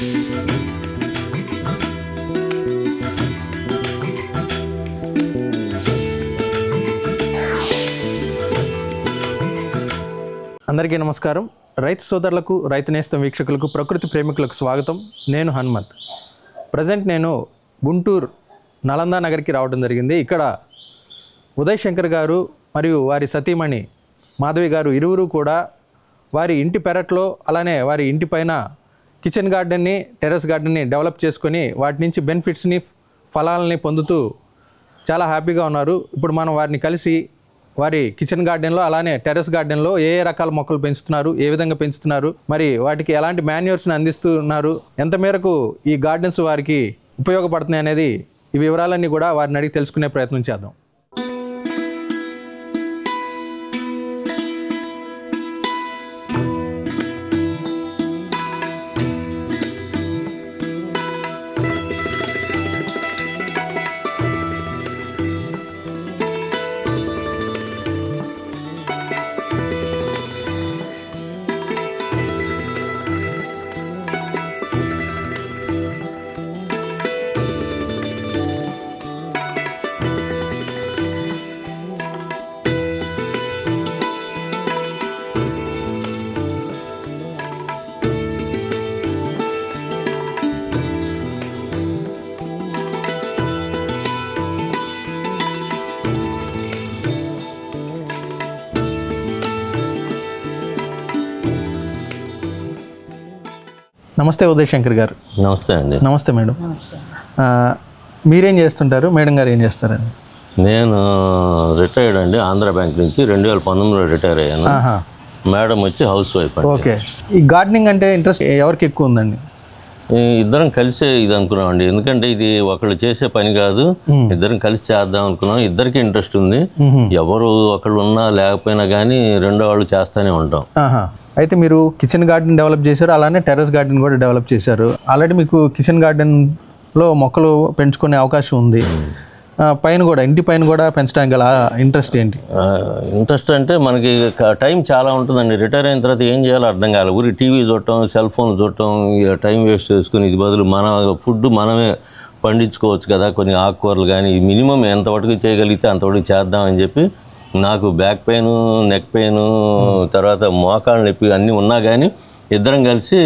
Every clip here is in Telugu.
అందరికీ నమస్కారం. రైతు సోదరులకు రైతు నేస్తం వీక్షకులకు ప్రకృతి ప్రేమికులకు స్వాగతం. నేను హనుమంత్. ప్రజెంట్ నేను గుంటూరు నలంద నగర్కి రావడం జరిగింది. ఇక్కడ ఉదయ్ శంకర్ గారు మరియు వారి సతీమణి మాధవి గారు ఇరువురు కూడా వారి ఇంటి పెరట్లో అలానే వారి ఇంటి పైన కిచెన్ గార్డెన్ని టెర్రస్ గార్డెన్ని డెవలప్ చేసుకొని వాటి నుంచి బెనిఫిట్స్ని ఫలాలని పొందుతూ చాలా హ్యాపీగా ఉన్నారు. ఇప్పుడు మనం వారిని కలిసి వారి కిచెన్ గార్డెన్లో అలానే టెర్రస్ గార్డెన్లో ఏ ఏ రకాల మొక్కలు పెంచుతున్నారు ఏ విధంగా పెంచుతున్నారు మరి వాటికి ఎలాంటి మాన్యూర్స్ని అందిస్తున్నారు ఎంత మేరకు ఈ గార్డెన్స్ వారికి ఉపయోగపడుతున్నాయి అనేది ఈ వివరాలన్నీ కూడా వారిని అడిగి తెలుసుకునే ప్రయత్నం చేద్దాం. నమస్తే ఉదయ్ శంకర్ గారు. నమస్తే అండి. నమస్తే మేడం. మీరేం చేస్తుంటారు? మేడం గారు ఏం చేస్తారండి? నేను రిటైర్డ్ అండి. ఆంధ్ర బ్యాంక్ నుంచి రెండు వేల పంతొమ్మిదిలో రిటైర్ అయ్యాను. మేడం వచ్చి హౌస్ వైఫ్ అండి. ఓకే. ఈ గార్డెనింగ్ అంటే ఇంట్రెస్ట్ ఎవరికి ఎక్కువ ఉందండి? ఇద్దరం కలిసే ఇది అనుకున్నాం అండి ఎందుకంటే ఇది ఒకళ్ళు చేసే పని కాదు ఇద్దరం కలిసి చేద్దాం అనుకున్నాం. ఇద్దరికి ఇంట్రెస్ట్ ఉంది. ఎవరు ఒకళ్ళు ఉన్నా లేకపోయినా కానీ రెండో వాళ్ళు చేస్తూనే ఉంటాం. అయితే మీరు కిచెన్ గార్డెన్ డెవలప్ చేశారు అలానే టెర్రస్ గార్డెన్ కూడా డెవలప్ చేశారు. ఆల్రెడీ మీకు కిచెన్ గార్డెన్లో మొక్కలు పెంచుకునే అవకాశం ఉంది. పైన కూడా ఇంటి పైన కూడా పెంచడానికి గల ఇంట్రెస్ట్ ఏంటి? ఇంట్రెస్ట్ అంటే మనకి టైం చాలా ఉంటుందండి. రిటైర్ అయిన తర్వాత ఏం చేయాలో అర్థం కాలేదు. ఊరి టీవీ చూడటం సెల్ ఫోన్ చూడటం ఇక టైం వేస్ట్ చేసుకుని ఇది బదులు మన ఫుడ్ మనమే పండించుకోవచ్చు కదా కొన్ని ఆకుకూరలు కానీ మినిమం ఎంతవరకు చేయగలిగితే అంతవరకు చేద్దామని చెప్పి నాకు బ్యాక్ పెయిన్ నెక్ పెయిన్ తర్వాత మోకాళ్ళ నొప్పి అన్నీ ఉన్నా కానీ ఇద్దరం కలిసి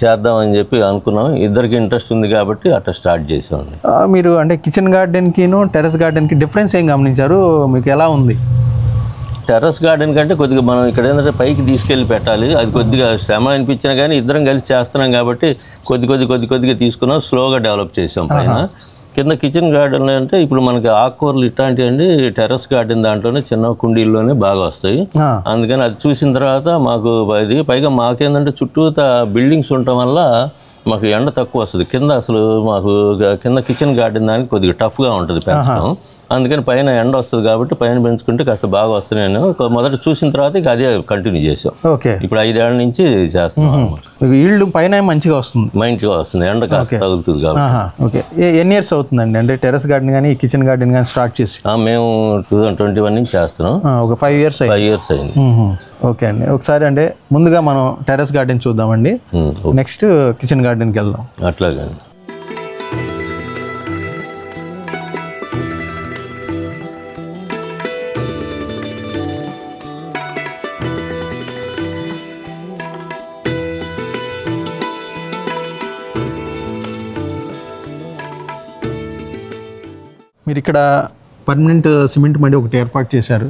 చేద్దామని చెప్పి అనుకున్నాం. ఇద్దరికి ఇంట్రెస్ట్ ఉంది కాబట్టి అట్లా స్టార్ట్ చేసామండి ఆ, మీరు అంటే కిచెన్ గార్డెన్కిను టెర్రస్ గార్డెన్కి డిఫరెన్స్ ఏం గమనించారు? మీకు ఎలా ఉంది? టెర్రస్ గార్డెన్ కంటే కొద్దిగా మనం ఇక్కడ ఏంటంటే పైకి తీసుకెళ్ళి పెట్టాలి. అది కొద్దిగా శ్రమ అనిపించినా కానీ ఇద్దరం కలిసి చేస్తున్నాం కాబట్టి కొద్ది కొద్ది కొద్ది కొద్దిగా తీసుకున్నాం. స్లోగా డెవలప్ చేసాం పైన. కింద కిచెన్ గార్డెన్ అంటే ఇప్పుడు మనకి ఆకుకూరలు ఇట్లాంటివి అండి టెర్రస్ గార్డెన్ దాంట్లోనే చిన్న కుండీల్లోనే బాగా వస్తాయి. అందుకని అది చూసిన తర్వాత మాకు ఇది పైగా మాకేందంటే చుట్టూత బిల్డింగ్స్ ఉండటం వల్ల మాకు ఎండ తక్కువ వస్తుంది. కింద అసలు మాకు కింద కిచెన్ గార్డెన్ దానికి కొద్దిగా టఫ్గా ఉంటుంది పెంచడం. అందుకని పైన ఎండ వస్తుంది కాబట్టి పైన పెంచుకుంటే కాస్త బాగా వస్తున్నాయని ఒక మొదట చూసిన తర్వాత ఇక అదే కంటిన్యూ చేసాం. ఓకే. ఇప్పుడు ఐదేళ్ళ నుంచి చేస్తున్నాం మీకు ఈల్డ్ పైన మంచిగా వస్తుంది. మైండ్గా వస్తుంది. ఎండ కాస్త తగులుతుంది కాబట్టి. ఓకే. ఎన్ని ఇయర్స్ అవుతుందండి? అంటే టెర్రస్ గార్డెన్ కానీ కిచెన్ గార్డెన్ కానీ స్టార్ట్ చేసి? మేము టూ థౌజండ్ ట్వంటీ వన్ నుంచి చేస్తున్నాం. ఒక ఫైవ్ ఇయర్స్ ఫైవ్ ఇయర్స్ అయింది. ఓకే అండి. ఒకసారి అంటే ముందుగా మనం టెర్రస్ గార్డెన్ చూద్దామండి. నెక్స్ట్ కిచెన్ గార్డెన్కి వెళ్దాం. అట్లాగండి మీరు ఇక్కడ పర్మనెంట్ సిమెంట్ మడి ఒకటి ఏర్పాటు చేశారు.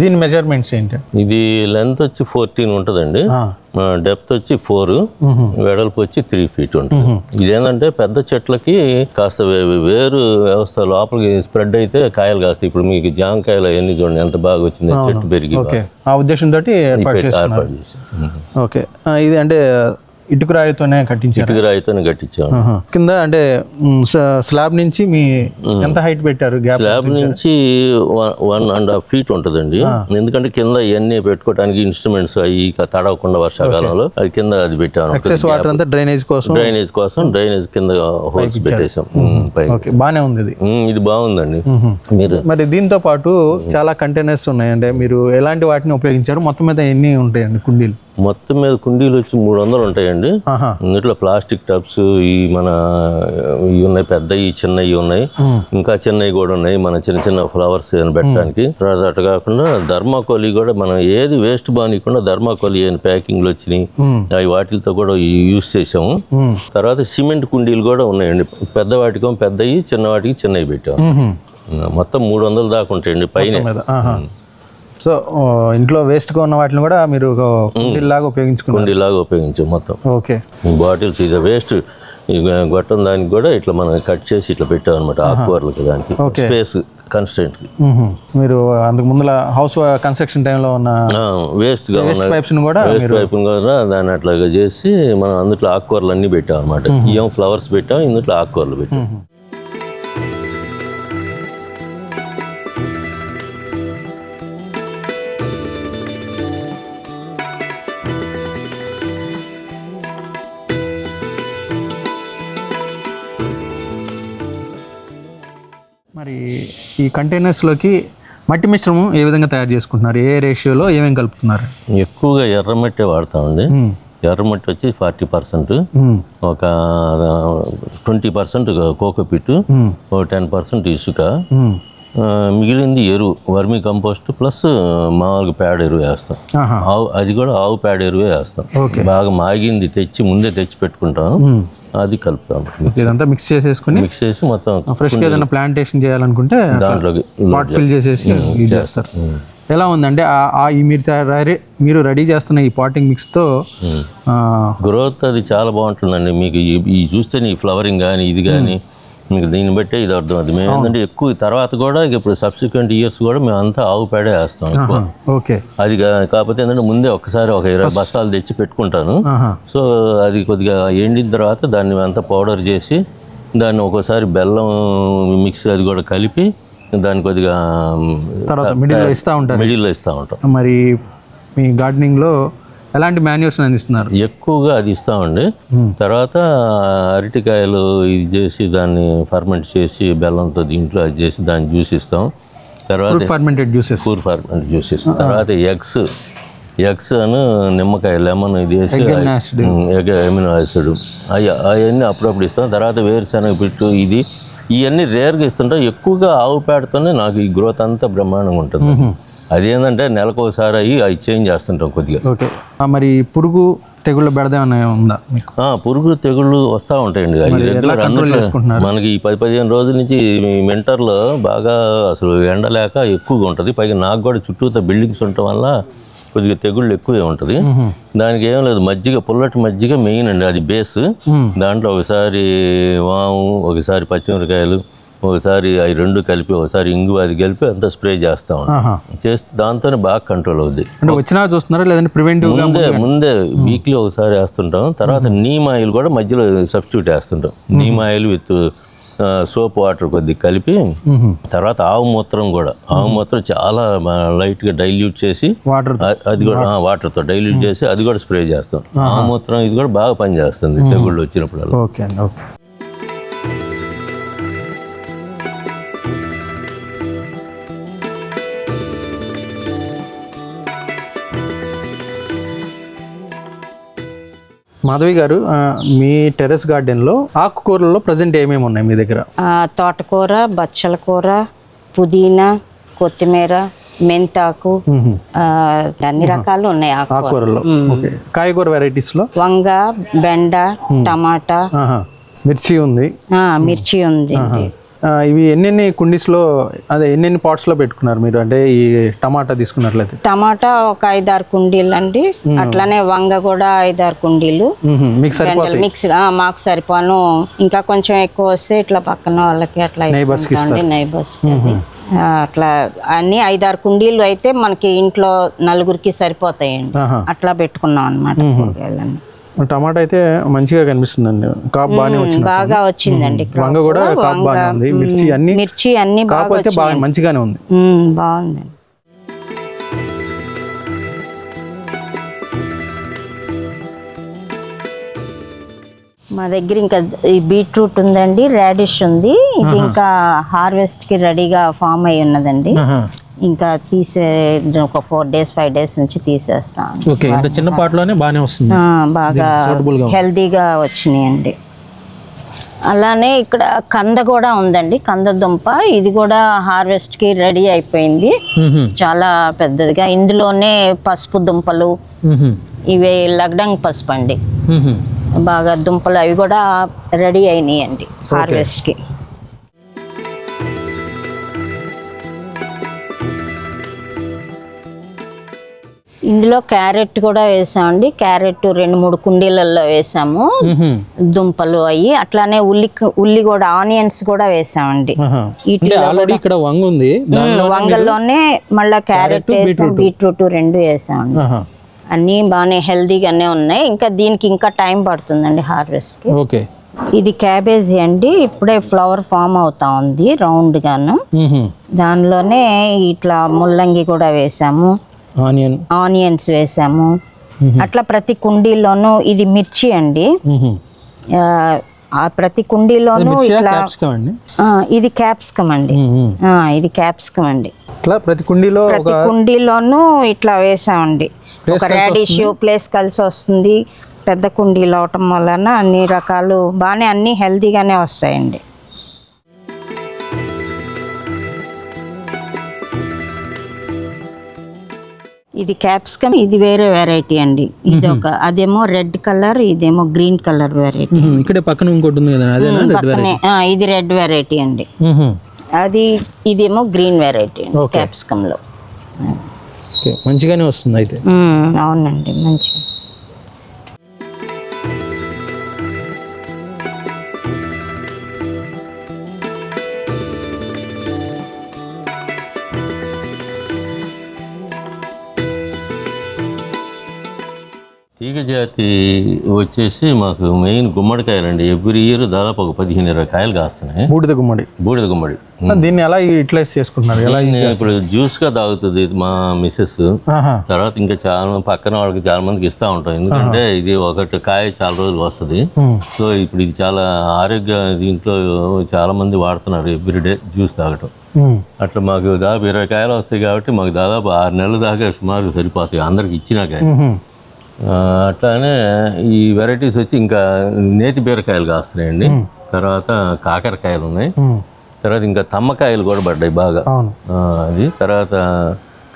దీని మెజర్మెంట్స్ ఏంటి? ఇది లెంత్ వచ్చి ఫోర్టీన్ ఉంటుందండి. డెప్త్ వచ్చి ఫోర్. వెడల్పు వచ్చి త్రీ ఫీట్ ఉంటుంది. ఇదేంటంటే పెద్ద చెట్లకి కాస్త వేరు వ్యవస్థ లోపలికి స్ప్రెడ్ అయితే కాయలు కాస్తాయి. ఇప్పుడు మీకు జామకాయలు అవన్నీ చూడండి ఎంత బాగా వచ్చింది. చెట్టు పెరిగి ఓకే. ఆ పెట్టి చేస్తున్నారు. ఏర్పాటు ఓకే. ఇది అంటే ఇటుక రాయితోనే కట్టించారు? ఇటుక రాయితో కట్టించాం ఆహా. కింద అంటే స్లాబ్ నుంచి మీ ఎంత హైట్ పెట్టారు స్లాబ్ నుంచి వన్ అండ్ హాఫ్ ఫీట్ ఉంటుందండి. ఎందుకంటే కింద ఇవన్నీ పెట్టుకోవడానికి ఇన్స్ట్రుమెంట్స్ అవి తడవకుండా వర్షాకాలంలో అది కింద అది పెట్టాను. ఎక్సెస్ వాటర్ అంతా డ్రైనేజ్ కోసం డ్రైనేజ్ కోసం డ్రైనేజ్ కింద హోల్స్ పెట్టేసాం బాగానే ఉంది ఇది. బాగుందండి. మీరు మరి దీంతో పాటు చాలా కంటైనర్స్ ఉన్నాయి అంటే మీరు ఎలాంటి వాటిని ఉపయోగించారు? మొత్తం మీద ఎన్ని ఉంటాయండి కుండీలు? మొత్తం మీద కుండీలు వచ్చి మూడు వందలు ఉంటాయండి ఇందులో ప్లాస్టిక్ టబ్స్ ఈ మన ఇవి ఉన్నాయి పెద్దవి చిన్నవి ఉన్నాయి. ఇంకా చిన్నవి కూడా ఉన్నాయి మన చిన్న చిన్న ఫ్లవర్స్ ఏమైనా పెట్టడానికి. అటు కాకుండా ధర్మాకోలి కూడా మనం ఏది వేస్ట్ బానికుండా ధర్మాకోలి అని ప్యాకింగ్లు వచ్చినాయి. అవి వాటితో కూడా యూస్ చేసాము. తర్వాత సిమెంట్ కుండీలు కూడా ఉన్నాయండి. పెద్ద వాటికి పెద్దవి చిన్న వాటికి చిన్నవి పెట్టాము. మొత్తం మూడు వందలు దాకా ఉంటాయండి పైన. సో ఇంట్లో వేస్ట్గా ఉన్న వాటిని కూడా మీరు ఒక కుండీలాగా ఉపయోగించుకున్నారు. కుండీలాగా ఉపయోగించాం మొత్తం. ఓకే. బాటిల్స్ ఇది వేస్ట్ గొట్టం దానికి కూడా ఇట్లా మనం కట్ చేసి ఇట్లా పెట్టాం అనమాట ఆకుకూరలకి దానికి. Space constant. మీరు అంతకు ముందుల హౌస్ కన్స్ట్రక్షన్ టైంలో ఉన్న వేస్ట్గా ఉన్న పైప్స్ని కూడా వేస్ట్ పైప్ కూడా దాన్ని అట్లాగా చేసి మనం అందులో ఆకుకూరలు అన్ని పెట్టాం అనమాట ఇవేం ఫ్లవర్స్ పెట్టాం ఇందులో ఆకుకూరలు పెట్టాం. ఈ కంటైనర్స్లోకి మట్టి మిశ్రమం ఏ విధంగా తయారు చేసుకుంటున్నారు? ఏ రేషియోలో ఏమేమి కలుపుతున్నారు? ఎక్కువగా ఎర్రమట్టి వాడతామండి. ఎర్రమట్టి వచ్చి ఫార్టీ పర్సెంట్. ఒక ట్వంటీ పర్సెంట్ కోకోపిట్. ఒక టెన్ పర్సెంట్ ఇసుక. మిగిలింది ఎరువు వర్మి కంపోస్ట్ ప్లస్ మామూలుగా పేడ ఎరువు వేస్తాం. ఆవు అది కూడా ఆవు పేడ ఎరువే వేస్తాం. బాగా మాగింది తెచ్చి ముందే తెచ్చి పెట్టుకుంటాం. అది కలుపుతాం. ఇదంతా మిక్స్ చేసేసుకుని మిక్స్ చేసి మొత్తం ఫ్రెష్గా ఏదైనా ప్లాంటేషన్ చేయాలనుకుంటే దాంట్లోకి పాట్ ఫిల్ చేసేసి యూజ్ చేస్తారు. ఎలా ఉందంటే ఆ- మీరు మీరు రెడీ చేస్తున్న ఈ పాటింగ్ మిక్స్తో గ్రోత్ అది చాలా బాగుంటుందండి. మీకు ఈ- చూస్తే ఈ ఫ్లవరింగ్ కానీ ఇది కానీ మీకు దీన్ని బట్టే ఇది అర్థం. అవుతుంది మేము ఏంటంటే ఎక్కువ తర్వాత కూడా ఇప్పుడు సబ్సిక్వెంట్ ఇయర్స్ కూడా మేము అంతా ఆవు పేడే వేస్తాం ఎక్కువ. ఓకే. అది కాకపోతే ఏంటంటే ముందే ఒకసారి ఒక ఇరవై బస్తాలు తెచ్చి పెట్టుకుంటాను. సో అది కొద్దిగా ఎండిన తర్వాత దాన్ని అంతా పౌడర్ చేసి దాన్ని ఒక్కోసారి బెల్లం మిక్స్ అది కూడా కలిపి దాన్ని కొద్దిగా తర్వాత మిడిల్లో ఇస్తూ ఉంటారు. మిడిల్లో ఇస్తూ ఉంటాం. మరి మీ గార్డెనింగ్లో ఎలాంటి మాన్యూర్స్ అందిస్తున్నారు? ఎక్కువగా అది ఇస్తామండి. తర్వాత అరటికాయలు ఇది చేసి దాన్ని ఫర్మెంట్ చేసి బెల్లంతో దీంట్లో అది చేసి దాన్ని జ్యూస్ ఇస్తాం. తర్వాత ఫర్మెంటెడ్ జ్యూసెస్ కూర్ ఫర్మెంట్ జ్యూస్ ఇస్తాం తర్వాత ఎగ్స్. ఎగ్స్ అను నిమ్మకాయ లెమన్ ఇది వేసి ఎగ్ ఎమినో యాసిడ్. అవి అవన్నీ అప్పుడప్పుడు ఇస్తాం. తర్వాత వేరుశనగ పిట్టు ఇది. ఇవన్నీ రేర్గా ఇస్తుంటాం ఎక్కువగా ఆవు పేడతోనే నాకు ఈ గ్రోత్ అంతా బ్రహ్మాండంగా ఉంటుంది. అదేంటంటే నెలకు ఒకసారి అవి అవి చేంజ్ చేస్తుంటాం కొద్దిగా. ఓకే. మరి పురుగు తెగుళ్ళ బెడద ఏమైనా ఉందా పురుగులు తెగుళ్ళు వస్తూ ఉంటాయండి? మనకి ఈ పది పదిహేను రోజుల నుంచి వింటర్లో బాగా అసలు ఎండ లేక ఎక్కువగా ఉంటుంది. పైగా నాకు కూడా చుట్టూతో బిల్డింగ్స్ ఉండటం వల్ల కొద్దిగా తెగుళ్ళు ఎక్కువే ఉంటుంది. దానికి ఏం లేదు మజ్జిగ పుల్లటి మజ్జిగ మెయిన్ అండి అది బేస్. దాంట్లో ఒకసారి వాము ఒకసారి పచ్చిమిరకాయలు ఒకసారి అవి రెండు కలిపి ఒకసారి ఇంగు అది కలిపి అంతా స్ప్రే చేస్తాం. ఆహా. చేస్తే దాంతోనే బాగా కంట్రోల్ అవుద్ది. అంటే వచ్చినా చూస్తున్నారా లేదంటే ప్రివెంటివ్గా ముందే ముందే వీక్లీ ఒకసారి వేస్తుంటాం. తర్వాత నీమ్ ఆయిల్ కూడా మధ్యలో substitute వేస్తుంటాం. Neem oil with soap water కొద్దిగా కలిపి తర్వాత ఆవు మూత్రం కూడా. ఆవు మూత్రం చాలా లైట్గా డైల్యూట్ చేసి వాటర్ అది కూడా వాటర్తో డైల్యూట్ చేసి అది కూడా స్ప్రే చేస్తాం. ఆవు మూత్రం ఇది కూడా బాగా పనిచేస్తుంది తెగుళ్ళు వచ్చినప్పుడల్లా. ఓకే అండి ఓకే. మాధవి గారు మీ టెర్రస్ గార్డెన్లో ఆకుకూరల్లో ప్రజెంట్ ఏమేమి ఉన్నాయి మీ దగ్గర? తోటకూర బచ్చల కూర పుదీనా కొత్తిమీర మెంతాకు అన్ని రకాలు ఉన్నాయి కాయగూర వెరైటీస్లో? వంగ బెండ టమాటా. మిర్చి ఉంది. మిర్చి ఉంది. ఇవి ఎన్నెన్ని కుండీస్లో అదే ఎన్నెన్ని పాట్స్లో పెట్టుకున్నారు మీరు? అంటే ఈ టమాటా తీసుకున్నట్లయితే. టమాటా ఒక ఐదారు కుండీలు అండి అట్లానే వంగ కూడా ఐదారు కుండీలు. మిక్స్ ఆ, మాకు సరిపోను. ఇంకా కొంచెం ఎక్కువ వస్తే ఇట్లా పక్కన వాళ్ళకి అట్లా నైబర్స్ అట్లా అన్ని ఐదారు కుండీలు అయితే మనకి ఇంట్లో నలుగురికి సరిపోతాయండి. అట్లా పెట్టుకున్నాం అనమాట కూరగాయలన్నీ. టమాటా అయితే మంచిగా కనిపిస్తుందండి. కాప్ బాగానే వచ్చింది. బాగా వచ్చిందండి. వంగ కూడా కాప్ బాగానే ఉంది. మిర్చి అన్ని మిర్చి అన్ని కాపు అయితే బాగా మంచిగానే ఉంది. ఉమ్, బాగుందండి. మా దగ్గర ఇంకా ఈ బీట్రూట్ ఉందండి రాడిష్ ఉంది. ఇది ఇంకా హార్వెస్ట్కి రెడీగా ఫామ్ అయి ఉన్నదండి. ఇంకా తీసే ఒక ఫోర్ డేస్ ఫైవ్ డేస్ నుంచి తీసేస్తాం ఓకే ఇంత చిన్న పాటలోనే బాగానే వస్తుంది. బాగా హెల్తీగా వచ్చినాయండి. అలానే ఇక్కడ కంద కూడా ఉందండి. కంద దుంప ఇది కూడా హార్వెస్ట్కి రెడీ అయిపోయింది. చాలా పెద్దదిగా. ఇందులోనే పసుపు దుంపలు. ఇవి లగ్డంగ్ పసుపు అండి. బాగా దుంపలు అవి కూడా రెడీ అయినాయండి హార్వెస్ట్కి ఇందులో క్యారెట్ కూడా వేసామండి. క్యారెట్ రెండు మూడు కుండీలలో వేసాము. దుంపలు అయ్యి అట్లానే ఉల్లి ఉల్లి కూడా ఆనియన్స్ కూడా వేసామండి. ఇక్కడ వంగ ఉంది వంగల్లోనే మళ్ళీ క్యారెట్ వేసాం బీట్రూట్. రెండు వేసామండి. అన్నీ బాగానే హెల్దీగానే ఉన్నాయి. ఇంకా దీనికి ఇంకా టైం పడుతుందండి హార్వెస్ట్కి. ఓకే. ఇది క్యాబేజీ అండి. ఇప్పుడే ఫ్లవర్ ఫామ్ అవుతా ఉంది రౌండ్ గాను. దానిలోనే ఇట్లా ముల్లంగి కూడా వేసాము. ఆనియన్. ఆనియన్స్ వేసాము. అట్లా ప్రతి కుండీలోనూ ఇది మిర్చి అండి. ప్రతి కుండీలోనూ ఇట్లా క్యాప్సికం అండి? ఆ, ఇది క్యాప్సికమ్ అండి. ఇది క్యాప్సికమ్ అండి. ఇట్లా ప్రతి కుండీలో ప్రతి కుండీలోనూ ఇట్లా వేసామండి. ఒక రాడిష్ ప్లేస్ కలిసి వస్తుంది. పెద్ద కుండీలు అవటం వలన అన్ని రకాలు బాగానే అన్ని హెల్తీగానే వస్తాయండి. ఇది క్యాప్సికమ్ ఇది వేరే వెరైటీ అండి. ఇది ఒక అదేమో రెడ్ కలర్ ఇదేమో గ్రీన్ కలర్ వెరైటీ. ఇక్కడే పక్కన ఇంకోటి ఉంది కదా పక్కనే. ఇది రెడ్ వెరైటీ అండి. అది ఇదేమో గ్రీన్ వెరైటీ. క్యాప్సికంలో ఓకే. మంచిగానే వస్తుంది అయితే. అవునండి మంచి జాతి వచ్చేసి మాకు మెయిన్ గుమ్మడికాయలండి. ఎవ్రీ ఇయర్ దాదాపు ఒక పదిహేను ఇరవై కాయలు కాస్తున్నాయి. బూడిద గుమ్మడి. బూడిద గుమ్మడి. దీన్ని ఎలా యూటిలైజ్ చేసుకుంటున్నారు? ఎలా ఇప్పుడు జ్యూస్గా తాగుతుంది మా మిస్సెస్. తర్వాత ఇంకా చాలా పక్కన వాళ్ళకి చాలా మందికి ఇస్తూ ఉంటాం ఎందుకంటే ఇది ఒకటి కాయ చాలా రోజులు వస్తుంది. సో ఇప్పుడు ఇది చాలా ఆరోగ్య దీంట్లో చాలా మంది వాడుతున్నారు ఎవ్రీడే జ్యూస్ తాగటం. అట్లా మాకు దాదాపు ఇరవై కాయలు వస్తాయి కాబట్టి మాకు దాదాపు ఆరు నెలల దాకా సుమారు సరిపోతాయి. అందరికి ఇచ్చినాక అట్లానే ఈ వెరైటీస్ వచ్చి ఇంకా నేతి బీరకాయలు కాస్తున్నాయండి. తర్వాత కాకరకాయలు ఉన్నాయి. తర్వాత ఇంకా తమ్మకాయలు కూడా పడ్డాయి బాగా. అది తర్వాత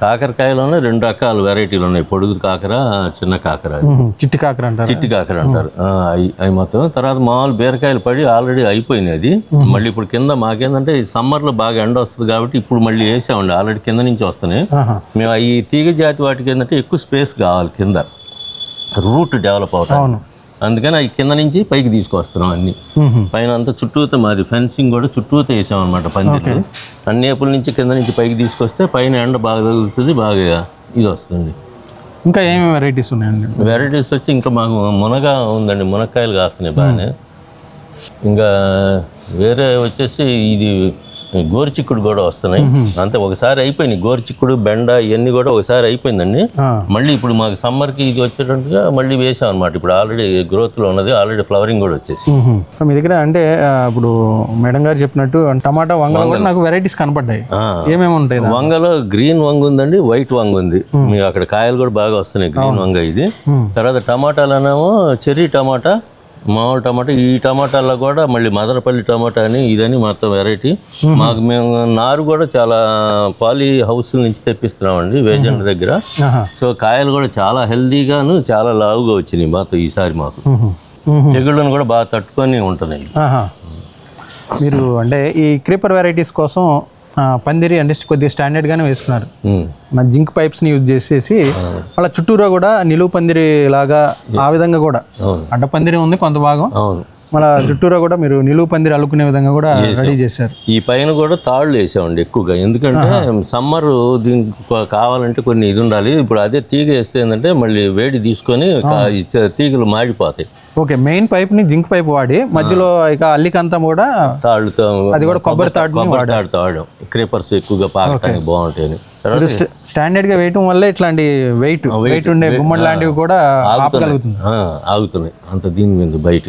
కాకరకాయలోనే రెండు రకాల వెరైటీలు ఉన్నాయి. పొడుగు కాకర చిన్న కాకర. చిట్టి కాకర అంటారు? చిట్టి కాకర అంటారు. అవి అవి మొత్తం. తర్వాత మామూలు బీరకాయలు పడి ఆల్రెడీ అయిపోయినాయి అది. మళ్ళీ ఇప్పుడు కింద మాకేందంటే ఈ సమ్మర్లో బాగా ఎండ వస్తుంది కాబట్టి ఇప్పుడు మళ్ళీ వేసామండి. ఆల్రెడీ కింద నుంచి వస్తున్నాయి. మేము ఈ తీగ జాతి వాటికి ఏంటంటే ఎక్కువ స్పేస్ కావాలి కింద. రూట్ డెవలప్ అవుతాయి. అవును. అందుకని అవి కింద నుంచి పైకి తీసుకొస్తున్నాం అన్ని. పైన అంతా చుట్టూత మాది ఫెన్సింగ్ కూడా చుట్టూత వేసాం అనమాట పందిరి అన్ని ఏపుల నుంచి కింద నుంచి పైకి తీసుకొస్తే పైన ఎండ బాగా తగులుతుంది బాగా ఇది వస్తుంది. ఇంకా ఏమేమి వెరైటీస్ ఉన్నాయండి? వెరైటీస్ వచ్చి ఇంకా మాకు మునగ ఉందండి మునక్కాయలు కాస్తున్నాయి బాగానే. ఇంకా వేరే వచ్చేసి ఇది గోరుచిక్కుడు కూడా వస్తున్నాయి. అంతే ఒకసారి అయిపోయినాయి. గోరుచిక్కుడు బెండ ఇవన్నీ కూడా ఒకసారి అయిపోయిందండి. మళ్ళీ ఇప్పుడు మాకు సమ్మర్కి ఇది వచ్చేటట్టుగా మళ్ళీ వేసాం అనమాట ఇప్పుడు ఆల్రెడీ గ్రోత్లో ఉన్నది ఆల్రెడీ ఫ్లవరింగ్ కూడా వచ్చేసి. మీ దగ్గర అంటే ఇప్పుడు మేడం గారు చెప్పినట్టు టమాటా వంగలో కూడా నాకు వెరైటీస్ కనపడ్డాయి. ఏమేమి ఉంటాయి వంగలో గ్రీన్ వంగ ఉందండి వైట్ వంగ ఉంది. మీకు అక్కడ కాయలు కూడా బాగా వస్తున్నాయి గ్రీన్ వంగ ఇది. తర్వాత టమాటాలనేమో చెర్రీ టమాటా మామూలు టమాటా ఈ టమాటాల్లో కూడా మళ్ళీ మదనపల్లి టమాటా అని ఇదని మొత్తం వెరైటీ. మాకు మేము నారు కూడా చాలా పాలీ హౌస్ నుంచి తెప్పిస్తున్నామండి వేజెండ్ దగ్గర. సో కాయలు కూడా చాలా హెల్దీగాను చాలా లావుగా వచ్చినాయి మాతో ఈసారి మాకు. తెగుళ్ళను కూడా బాగా తట్టుకొని ఉంటున్నాయి. మీరు అంటే ఈ క్రీపర్ వెరైటీస్ కోసం పందిరి అంటే కొద్దిగా స్టాండర్డ్గానే వేసుకున్నారు. ఉమ్. మన జింక్ పైప్స్ని యూజ్ చేసేసి వాళ్ళ చుట్టూరా కూడా నిలువు పందిరి లాగా ఆ విధంగా కూడా అడ్డ పందిరి ఉంది కొంత భాగం. మళ్ళీ చుట్టూరా కూడా మీరు నిలువు పందిరి అల్లుకునే విధంగా కూడా రెడీ చేశారు. ఈ పైన కూడా తాళ్ళు వేసామండి ఎక్కువగా. ఎందుకంటే సమ్మర్ దీనికి కావాలంటే కొన్ని ఇది ఉండాలి. ఇప్పుడు అదే తీగ వేస్తే ఏంటంటే మళ్ళీ వేడి తీసుకొని తీగలు మాడిపోతాయి. ఓకే మెయిన్ పైప్ని జింక్ పైప్ వాడి మధ్యలో ఇక అల్లికంతా కూడా తాళ్ళుతో అది కూడా కొబ్బరి తాడుని కొబ్బరి తాడుతో వాడాం. క్రీపర్స్ ఎక్కువగా పాకటానికి స్ట- స్టాండర్డ్గా వేయటం వల్ల ఇట్లాంటి వెయిట్ వెయిట్ ఉండే గుమ్మడి లాంటివి కూడా ఆపగలుగుతుంది. ఆ, ఆగుతున్నాయి. అంత దీని మీద బయట.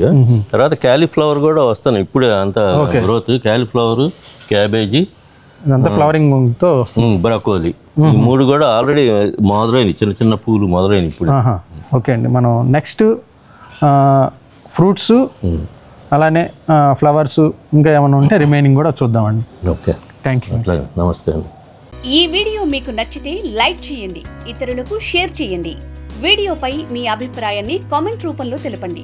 తర్వాత క్యాలీఫ్లవర్ కూడా వస్తున్నాయి. ఇప్పుడే అంత గ్రోత్ క్యాలీఫ్లవర్ క్యాబేజీ ఇదంతా ఫ్లవరింగ్తో వస్తుంది. బ్రకోలీ ఈ మూడు కూడా ఆల్రెడీ మొదలైనవి. చిన్న చిన్న పూలు మొదలైనవి ఇప్పుడు. ఓకే అండి. మనం నెక్స్ట్ ఫ్రూట్స్ అలానే ఫ్లవర్స్ ఇంకా ఏమైనా ఉంటే రిమైనింగ్ కూడా చూద్దామండి. ఓకే. థ్యాంక్ యూ నమస్తే అండి. ఈ వీడియో మీకు నచ్చితే లైక్ చేయండి. ఇతరులకు షేర్ చేయండి. వీడియోపై మీ అభిప్రాయాన్ని కామెంట్ రూపంలో తెలపండి.